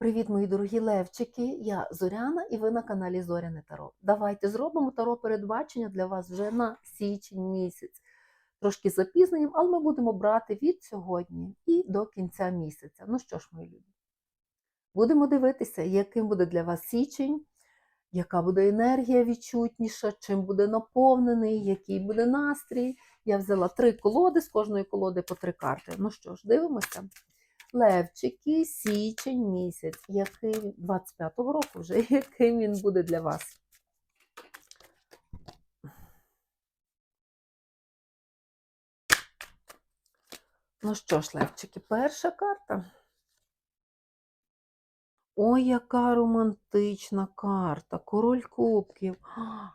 Привіт, мої дорогі левчики! Я Зоряна і ви на каналі Зоряне Таро. Давайте зробимо таро передбачення для вас вже на січень місяць. Трошки запізненням, але ми будемо брати від сьогодні і до кінця місяця. Ну що ж, мої любі, будемо дивитися, яким буде для вас січень, яка буде енергія відчутніша, чим буде наповнений, який буде настрій. Я взяла три колоди, з кожної колоди по три карти. Ну що ж, дивимося. Левчики, січень місяць, який 25-го року вже, яким він буде для вас. Ну що ж, Левчики, перша карта. Ой, яка романтична карта, король кубків.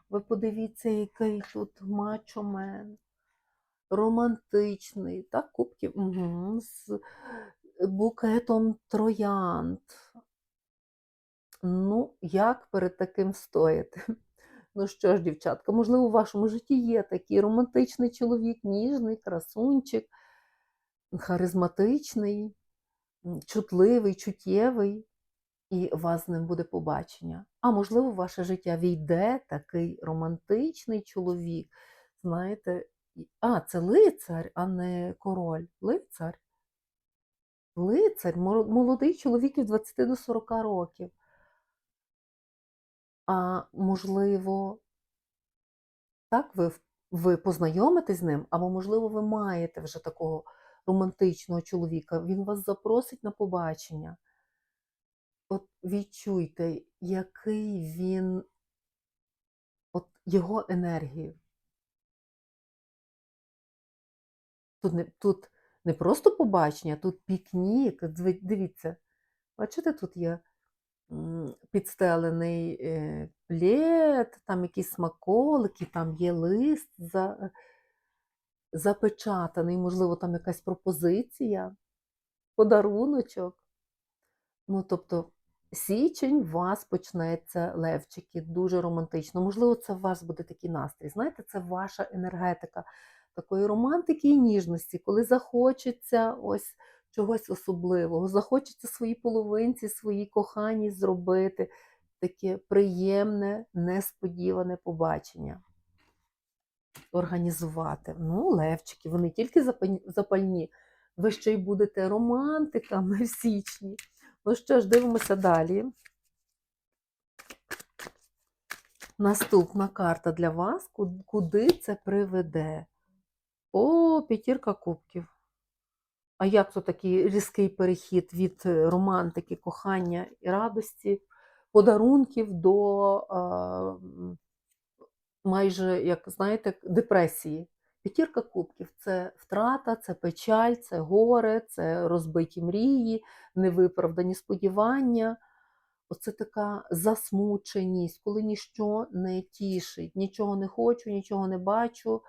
Ви подивіться, який тут мачомен. Романтичний, так, кубків угу, букетом троянд. Ну, як перед таким стояти? Ну що ж, дівчатка, можливо, у вашому житті є такий романтичний чоловік, ніжний, красунчик, харизматичний, чутливий, чуттєвий, і у вас з ним буде побачення. А можливо, в ваше життя війде такий романтичний чоловік. Знаєте, а, це лицар, а не король. Лицар. Лицар, молодий чоловік від 20 до 40 років. А можливо, так, ви, ви познайомитесь з ним, або, можливо, ви маєте вже такого романтичного чоловіка, він вас запросить на побачення. От відчуйте, який він, от його енергію. Тут не, тут не просто побачення, тут пікнік. Дивіться, бачите, тут є підстелений е, плед, там якісь смаколики, там є лист за, запечатаний, можливо, там якась пропозиція, подаруночок. Ну, тобто, січень у вас почнеться левчики, дуже романтично. Можливо, це у вас буде такий настрій. Знаєте, це ваша енергетика такої романтики і ніжності, коли захочеться ось чогось особливого, захочеться своїй половинці, своїй коханій зробити таке приємне, несподіване побачення. Організувати. Ну, левчики, вони тільки запальні, ви ще й будете романтиками в січні. Ну що ж, дивимося далі. Наступна карта для вас, куди це приведе? О, п'ятірка кубків. А як то такий різкий перехід від е, романтики, кохання і радості, подарунків до а, майже, як знаєте, депресії? П'ятірка кубків це втрата, це печаль, це горе, це розбиті мрії, невиправдані сподівання. Оце така засмученість, коли ніщо не тішить, нічого не хочу, нічого не бачу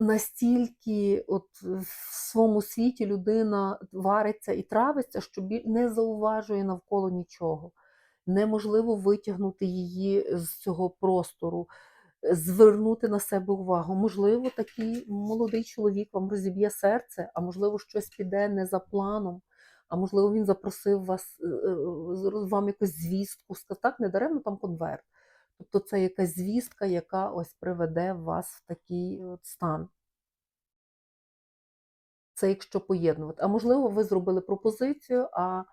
настільки от в своєму світі людина вариться і травиться, що не зауважує навколо нічого. Неможливо витягнути її з цього простору, звернути на себе увагу. Можливо, такий молодий чоловік вам розіб'є серце, а можливо, щось піде не за планом. А можливо, він запросив вас е, е, вам якусь звістку, так, не даремно там конверт. Тобто це якась звістка, яка ось приведе вас в такий от стан. Це якщо поєднувати. А можливо, ви зробили пропозицію, а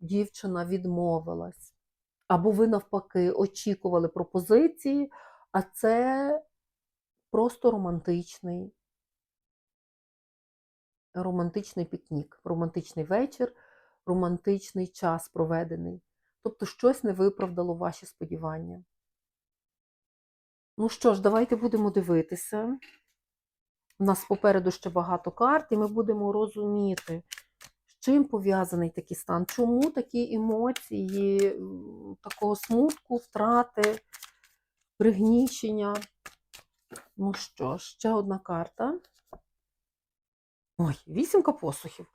дівчина відмовилась. Або ви, навпаки, очікували пропозиції, а це просто романтичний, романтичний пікнік, романтичний вечір, романтичний час проведений. Тобто щось не виправдало ваші сподівання. Ну що ж, давайте будемо дивитися. У нас попереду ще багато карт, і ми будемо розуміти, з чим пов'язаний такий стан, чому такі емоції, такого смутку, втрати, пригнічення. Ну що, ще одна карта. Ой, вісімка посухів.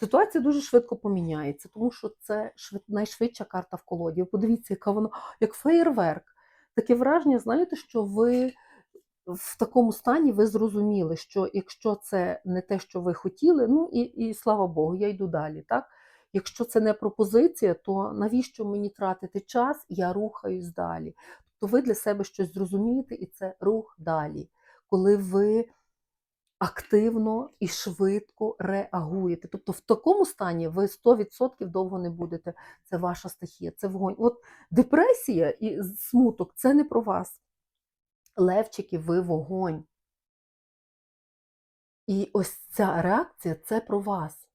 Ситуація дуже швидко поміняється, тому що це найшвидша карта в колоді. Подивіться, яка вона, як феєрверк. Таке враження, знаєте, що ви в такому стані ви зрозуміли, що якщо це не те, що ви хотіли, ну і і слава Богу, я йду далі. так? Якщо це не пропозиція, то навіщо мені тратити час? Я рухаюсь далі. Тобто ви для себе щось зрозумієте, і це рух далі. Коли ви активно і швидко реагуєте. Тобто в такому стані ви 100% довго не будете. Це ваша стихія, це вогонь. От депресія і смуток це не про вас. Левчики, ви вогонь. І ось ця реакція це про вас.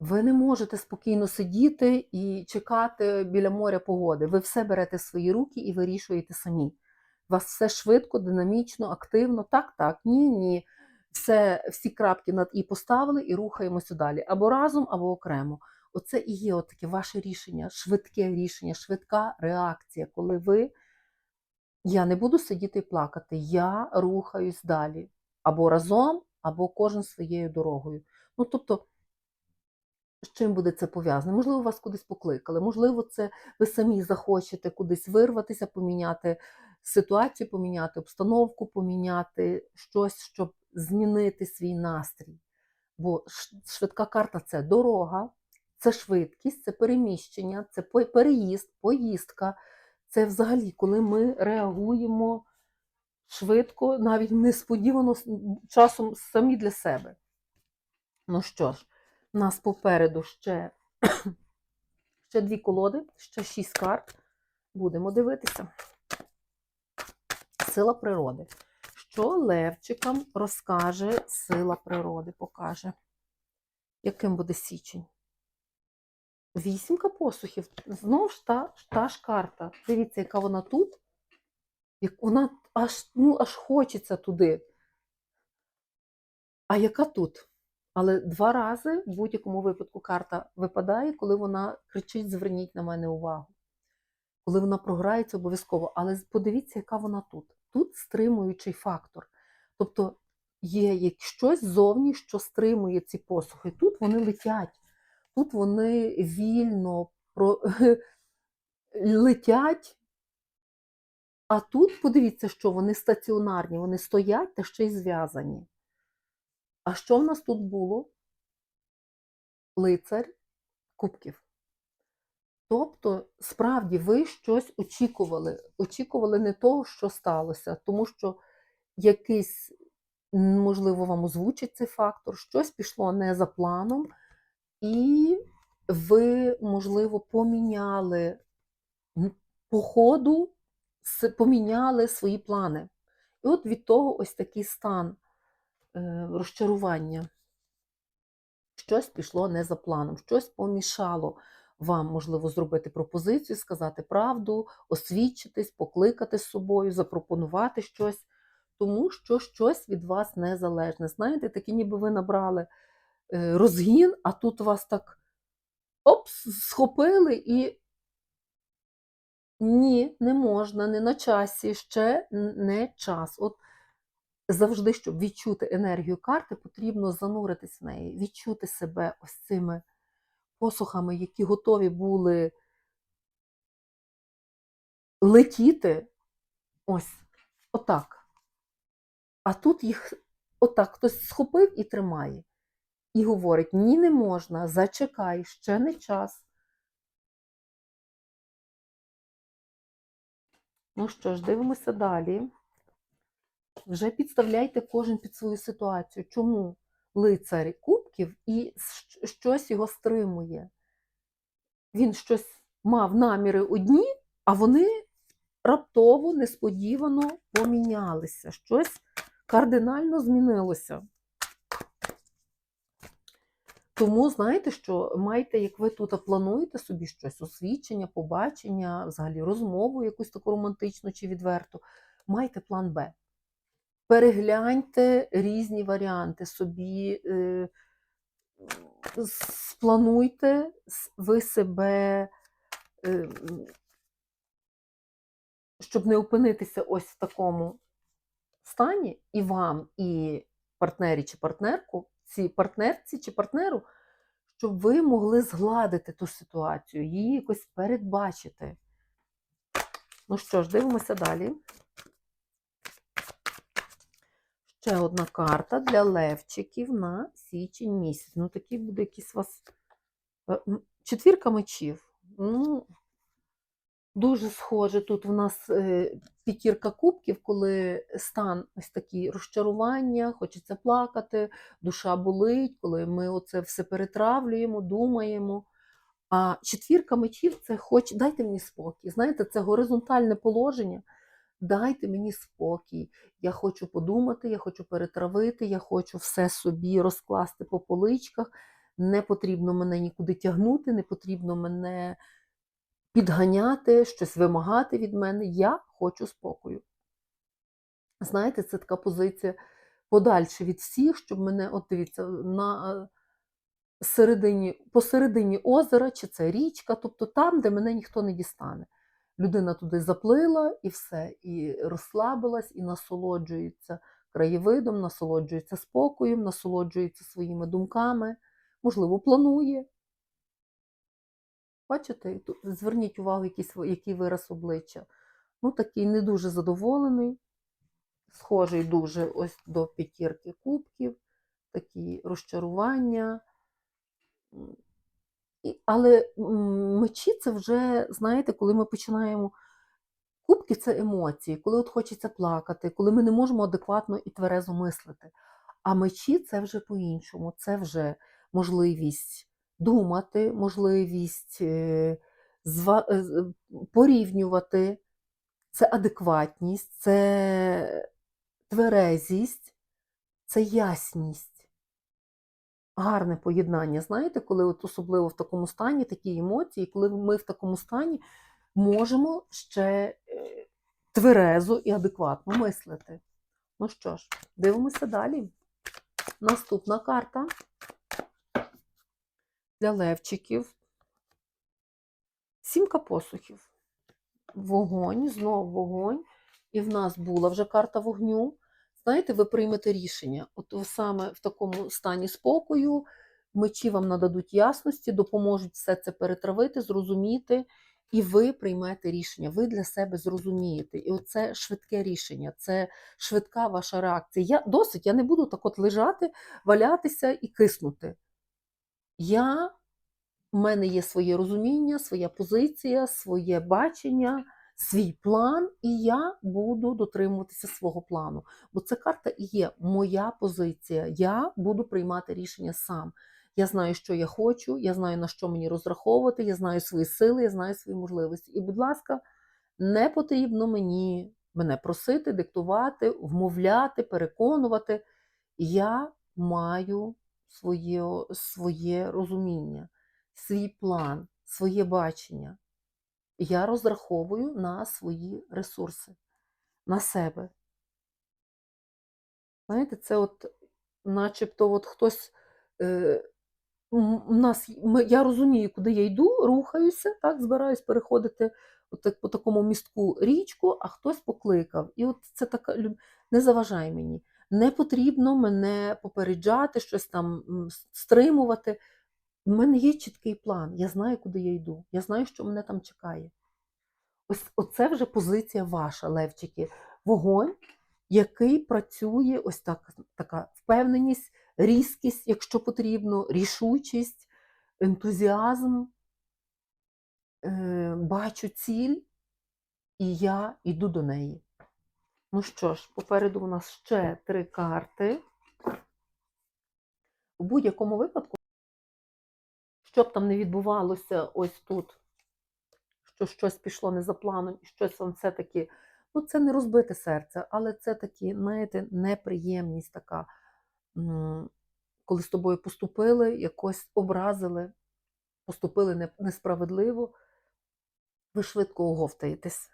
Ви не можете спокійно сидіти і чекати біля моря погоди. Ви все берете в свої руки і вирішуєте самі. У вас все швидко, динамічно, активно. Так, так, ні, ні. Все, всі крапки над і поставили і рухаємося далі. Або разом, або окремо. Оце і є таке ваше рішення, швидке рішення, швидка реакція, коли ви. Я не буду сидіти і плакати, я рухаюсь далі. Або разом, або кожен своєю дорогою. Ну, тобто, з чим буде це пов'язане? Можливо, вас кудись покликали, можливо, це ви самі захочете кудись вирватися, поміняти ситуацію, поміняти обстановку, поміняти щось, щоб змінити свій настрій. Бо швидка карта це дорога, це швидкість, це переміщення, це переїзд, поїздка. Це взагалі, коли ми реагуємо швидко, навіть несподівано часом самі для себе. Ну що ж, у нас попереду ще, ще дві колоди, ще шість карт. Будемо дивитися. Сила природи. Що Левчикам розкаже сила природи, покаже? Яким буде січень? Вісімка посухів. Знову ж та, та ж карта. Дивіться, яка вона тут. Як вона аж, ну, аж хочеться туди. А яка тут? Але два рази в будь-якому випадку карта випадає, коли вона кричить: зверніть на мене увагу. Коли вона програється обов'язково. Але подивіться, яка вона тут. Тут стримуючий фактор. Тобто є щось ззовні, що стримує ці посухи. Тут вони летять, тут вони вільно про... летять. А тут подивіться, що вони стаціонарні, вони стоять та ще й зв'язані. А що в нас тут було? Лицар кубків. Тобто, справді, ви щось очікували. Очікували не того, що сталося, тому що якийсь, можливо, вам озвучить цей фактор, щось пішло не за планом, і ви, можливо, поміняли м, по ходу, поміняли свої плани. І от від того ось такий стан е, розчарування. Щось пішло не за планом, щось помішало вам, можливо, зробити пропозицію, сказати правду, освідчитись, покликати з собою, запропонувати щось, тому що щось від вас незалежне. Знаєте, такі ніби ви набрали е, розгін, а тут вас так опс, схопили і ні, не можна, не на часі, ще не час. От завжди, щоб відчути енергію карти, потрібно зануритись в неї, відчути себе ось цими посухами, які готові були летіти. Ось отак. А тут їх отак хтось схопив і тримає. І говорить: ні, не можна, зачекай, ще не час. Ну що ж, дивимося далі. Вже підставляйте кожен під свою ситуацію. Чому лицар кубків і щось його стримує? Він щось мав наміри одні, а вони раптово, несподівано помінялися. Щось кардинально змінилося. Тому знаєте, що маєте, як ви тут плануєте собі щось, освічення, побачення, взагалі розмову якусь таку романтичну чи відверту, майте план Б. Перегляньте різні варіанти собі, е, сплануйте ви себе, е, щоб не опинитися ось в такому стані, і вам, і партнері чи партнерку, ці партнерці чи партнеру, щоб ви могли згладити ту ситуацію, її якось передбачити. Ну що ж, дивимося далі. Ще одна карта для левчиків на січень місяць. Ну, такий буде якийсь вас Е, Четвірка мечів. Ну, дуже схоже. Тут в нас е, п'ятірка кубків, коли стан ось такий розчарування, хочеться плакати, душа болить, коли ми оце все перетравлюємо, думаємо. А четвірка мечів це хоч дайте мені спокій. Знаєте, це горизонтальне положення. Дайте мені спокій. Я хочу подумати, я хочу перетравити, я хочу все собі розкласти по поличках. Не потрібно мене нікуди тягнути, не потрібно мене підганяти, щось вимагати від мене. Я хочу спокою. Знаєте, це така позиція подальше від всіх, щоб мене, от дивіться, на е, середині, посередині озера, чи це річка, тобто там, де мене ніхто не дістане. Людина туди заплила і все, і розслабилась, і насолоджується краєвидом, насолоджується спокоєм, насолоджується своїми думками, можливо, планує. Бачите, зверніть увагу, якийсь, який вираз обличчя. Ну, такий не дуже задоволений, схожий дуже ось до п'ятірки кубків, такі розчарування. Але мечі це вже, знаєте, коли ми починаємо. Кубки це емоції, коли от хочеться плакати, коли ми не можемо адекватно і тверезо мислити. А мечі це вже по-іншому, це вже можливість думати, можливість е, е, порівнювати, це адекватність, це тверезість, це ясність. Гарне поєднання, знаєте, коли от особливо в такому стані такі емоції, коли ми в такому стані можемо ще е, тверезо і адекватно мислити. Ну що ж, дивимося далі. Наступна карта для левчиків. Сімка посухів. Вогонь, знов вогонь. І в нас була вже карта вогню. Знаєте, ви приймете рішення. От саме в такому стані спокою, мечі вам нададуть ясності, допоможуть все це перетравити, зрозуміти, і ви приймете рішення. Ви для себе зрозумієте. І оце швидке рішення, це швидка ваша реакція. Я досить, я не буду так от лежати, валятися і киснути. Я, в мене є своє розуміння, своя позиція, своє бачення, свій план, і я буду дотримуватися свого плану. Бо це карта і є моя позиція. Я буду приймати рішення сам. Я знаю, що я хочу, я знаю, на що мені розраховувати, я знаю свої сили, я знаю свої можливості. І, будь ласка, не потрібно мені мене просити, диктувати, вмовляти, переконувати. Я маю своє, своє розуміння, свій план, своє бачення. Я розраховую на свої ресурси, на себе. Знаєте, це от, начебто, от хтось. Е, у нас, я розумію, куди я йду, рухаюся, так, збираюсь переходити от по такому містку річку, а хтось покликав. І от це така не заважай мені. Не потрібно мене попереджати, щось там стримувати. У мене є чіткий план, я знаю, куди я йду, я знаю, що мене там чекає. Ось оце вже позиція ваша, Левчики. Вогонь, який працює, ось так, така впевненість, різкість, якщо потрібно, рішучість, ентузіазм. Е, бачу ціль, і я йду до неї. Ну що ж, попереду у нас ще три карти. У будь-якому випадку, що б там не відбувалося ось тут, що щось пішло не за планом, і щось вам все-таки, ну це не розбите серце, але це такі, знаєте, неприємність така, коли з тобою поступили, якось образили, поступили несправедливо, ви швидко оговтаєтесь.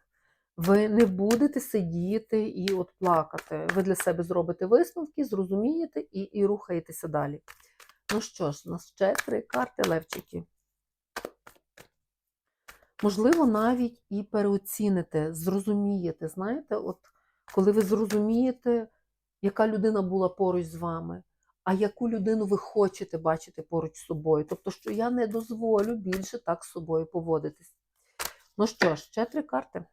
Ви не будете сидіти і от плакати. Ви для себе зробите висновки, зрозумієте і, і рухаєтеся далі. Ну що ж, у нас ще три карти Левчики. Можливо, навіть і переоціните, зрозумієте. Знаєте, от коли ви зрозумієте, яка людина була поруч з вами, а яку людину ви хочете бачити поруч з собою. Тобто, що я не дозволю більше так з собою поводитись. Ну що ж, ще три карти.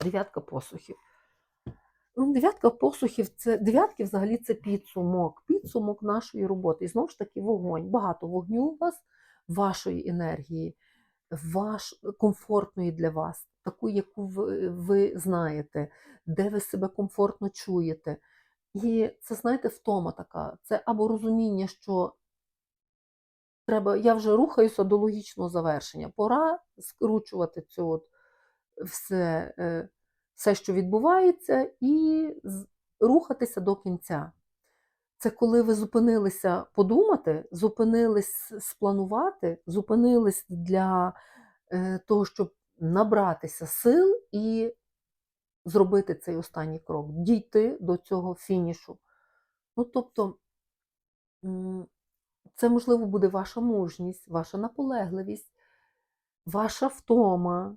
Дев'ятка посухів. Ну, дев'ятка посухів це дев'ятки взагалі це підсумок, підсумок нашої роботи. І знову ж таки, вогонь. Багато вогню у вас, вашої енергії, ваш комфортної для вас, таку, яку ви, ви знаєте, де ви себе комфортно чуєте. І це, знаєте, втома така. Це або розуміння, що треба, я вже рухаюся до логічного завершення. Пора скручувати цю от все, е, все, що відбувається, і рухатися до кінця. Це коли ви зупинилися подумати, зупинились спланувати, зупинились для е, того, щоб набратися сил і зробити цей останній крок, дійти до цього фінішу. Ну, тобто, це, можливо, буде ваша мужність, ваша наполегливість, ваша втома.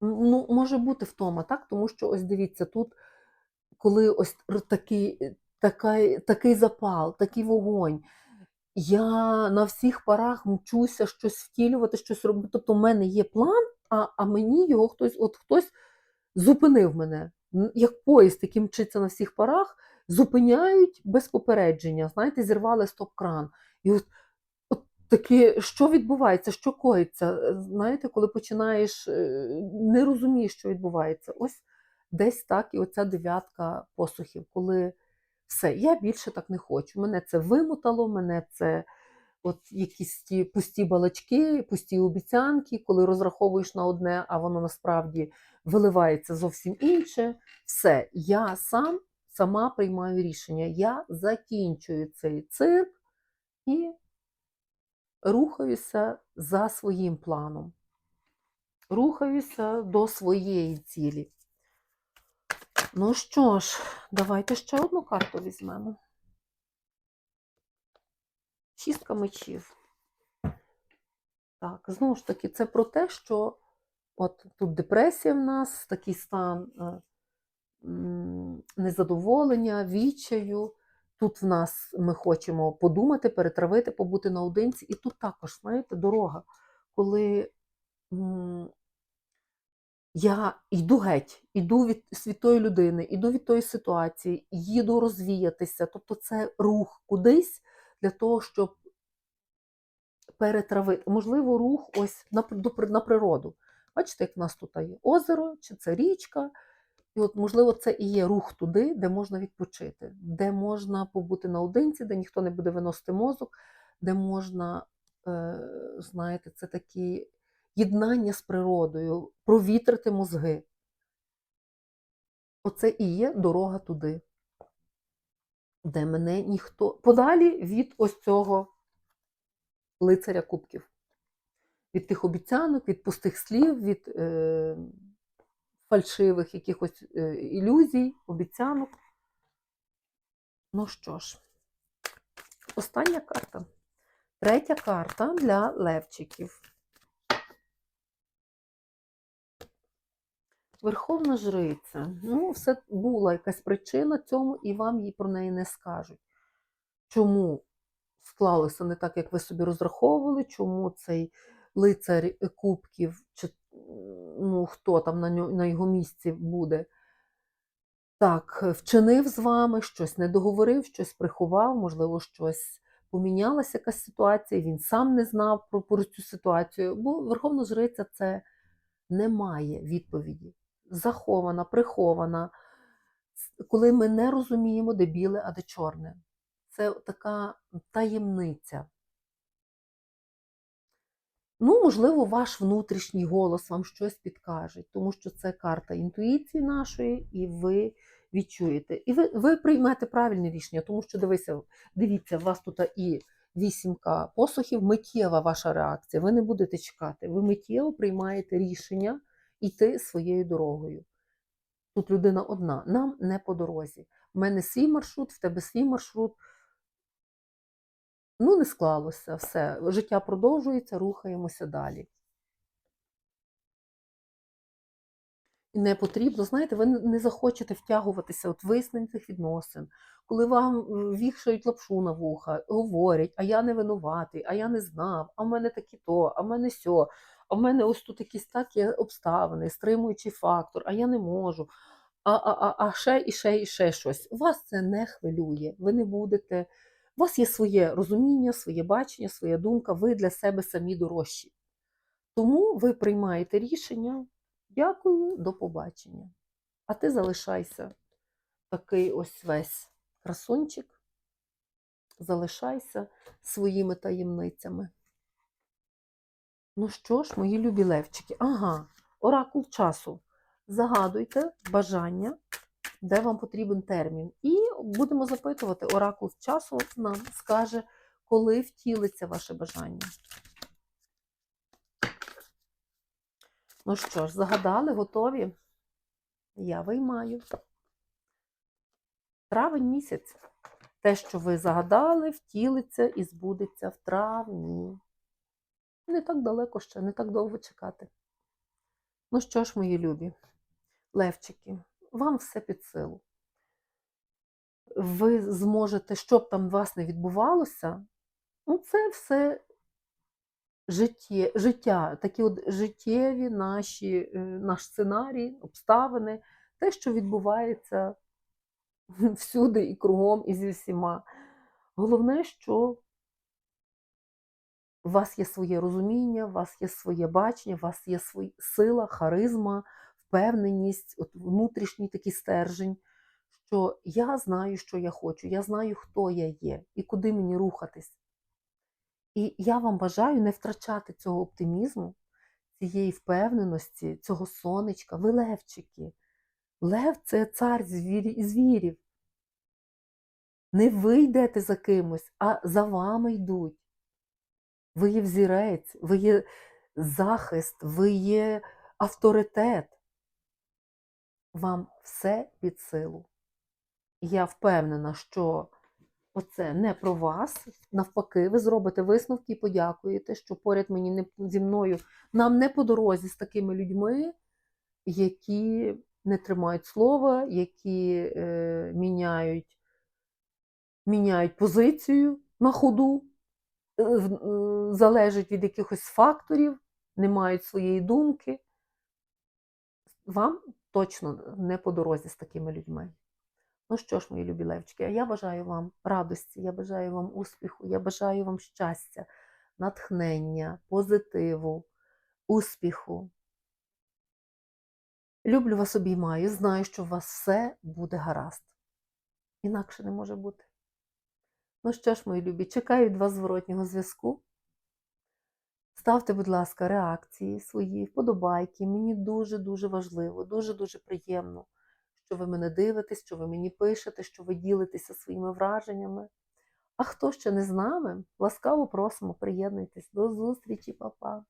Ну, може бути втома, так? Тому що ось дивіться, тут, коли ось такий, е, такий, такий запал, такий вогонь, я на всіх парах мчуся щось втілювати, щось робити. Тобто, в мене є план, а, а мені його хтось, от хтось зупинив мене. Як поїзд, який мчиться на всіх парах, зупиняють без попередження. Знаєте, зірвали стоп-кран. І от таке, що відбувається, що коїться? Е, Знаєте, коли починаєш, е, не розумієш, що відбувається. Ось десь так і оця дев'ятка посухів, коли все, я більше так не хочу. Мене це вимотало, мене це от якісь ті пусті балачки, пусті обіцянки, коли розраховуєш на одне, а воно насправді виливається зовсім інше. Все, я сам сама приймаю рішення. Я закінчую цей цирк і рухаюся за своїм планом. Рухаюся до своєї цілі. Ну що ж, давайте ще одну карту візьмемо. Шістка мечів. Так, знову ж таки, це про те, що от тут депресія в нас, такий стан е, незадоволення, відчаю. Тут в нас ми хочемо подумати, перетравити, побути наодинці. І тут також, знаєте, дорога, коли я йду геть, йду від святої людини, йду від тої ситуації, їду розвіятися. Тобто це рух кудись для того, щоб перетравити. Можливо, рух ось на, на природу. Бачите, як в нас тут є озеро, чи це річка. І от, можливо, це і є рух туди, де можна відпочити, де можна побути наодинці, де ніхто не буде виносити мозок, де можна, е, знаєте, це такі єднання з природою, провітрити мозги. Оце і є дорога туди, де мене ніхто. Подалі від ось цього лицаря кубків. Від тих обіцянок, від пустих слів, від е, фальшивих якихось е, ілюзій, обіцянок. Ну що ж, остання карта. Третя карта для левчиків. Верховна жриця. Ну, все була якась причина цьому, і вам їй про неї не скажуть. Чому склалося не так, як ви собі розраховували, чому цей лицар кубків, ну, хто там на, ньо- на його місці буде, так, вчинив з вами, щось не договорив, щось приховав, можливо, щось помінялася якась ситуація, він сам не знав про, про цю ситуацію. Бо Верховна Жриця це немає відповіді. Захована, прихована. Коли ми не розуміємо, де біле, а де чорне. Це така таємниця. Ну, можливо, ваш внутрішній голос вам щось підкаже, тому що це карта інтуїції нашої, і ви відчуєте. І ви, ви приймете правильне рішення, тому що дивися, дивіться, у вас тут і вісімка посухів, миттєва ваша реакція. Ви не будете чекати. Ви миттєво приймаєте рішення йти своєю дорогою. Тут людина одна, нам не по дорозі. У мене свій маршрут, в тебе свій маршрут. Ну, не склалося все. Життя продовжується, рухаємося далі. І не потрібно, знаєте, ви не- захочете втягуватися от цих відносин, коли вам м, вішають лапшу на вуха, говорять, а я не винуватий, а я не знав, а в мене такі то, а в мене сьо, а в мене ось тут якісь такі обставини, стримуючий фактор, а я не можу. а, а, а, а ще і ще і ще щось. Вас це не хвилює. Ви не будете. У вас є своє розуміння, своє бачення, своя думка, ви для себе самі дорожчі. Тому ви приймаєте рішення. Дякую, до побачення. А ти залишайся такий ось весь красунчик. Залишайся своїми таємницями. Ну що ж, мої любі левчики, ага, оракул часу. Загадуйте бажання, де вам потрібен термін. І будемо запитувати, оракул часу нам скаже, коли втілиться ваше бажання. Ну що ж, загадали, готові? Я виймаю. Травень місяць. Те, що ви загадали, втілиться і збудеться в травні. Не так далеко ще, не так довго чекати. Ну що ж, мої любі, левчики, вам все під силу. Ви зможете, що б там вас не відбувалося, ну це все життє, життя, такі от життєві наші, е, наш сценарій, обставини, те, що відбувається всюди і кругом, і зі всіма. Головне, що у вас є своє розуміння, у вас є своє бачення, у вас є своя сила, харизма, впевненість, от внутрішній такий стержень, що я знаю, що я хочу, я знаю, хто я є і куди мені рухатись. І я вам бажаю не втрачати цього оптимізму, цієї впевненості, цього сонечка. Ви левчики. Лев це цар звірі- звірів. Не ви йдете за кимось, а за вами йдуть. Ви є взірець, ви є захист, ви є авторитет. Вам все під силу. Я впевнена, що оце не про вас. Навпаки, ви зробите висновки і подякуєте, що поряд мені не зі мною нам не по дорозі з такими людьми, які не тримають слова, які е, міняють, міняють позицію на ходу, е, е, залежать від якихось факторів, не мають своєї думки. Вам точно не по дорозі з такими людьми. Ну що ж, мої любі левчики, я бажаю вам радості, я бажаю вам успіху, я бажаю вам щастя, натхнення, позитиву, успіху. Люблю вас обіймаю, знаю, що у вас все буде гаразд. Інакше не може бути. Ну що ж, мої любі, чекаю від вас зворотнього зв'язку. Ставте, будь ласка, реакції свої, вподобайки. Мені дуже-дуже важливо, дуже-дуже приємно, що ви мене дивитесь, що ви мені пишете, що ви ділитеся своїми враженнями. А хто ще не з нами, ласкаво просимо, приєднуйтесь. До зустрічі, па-па!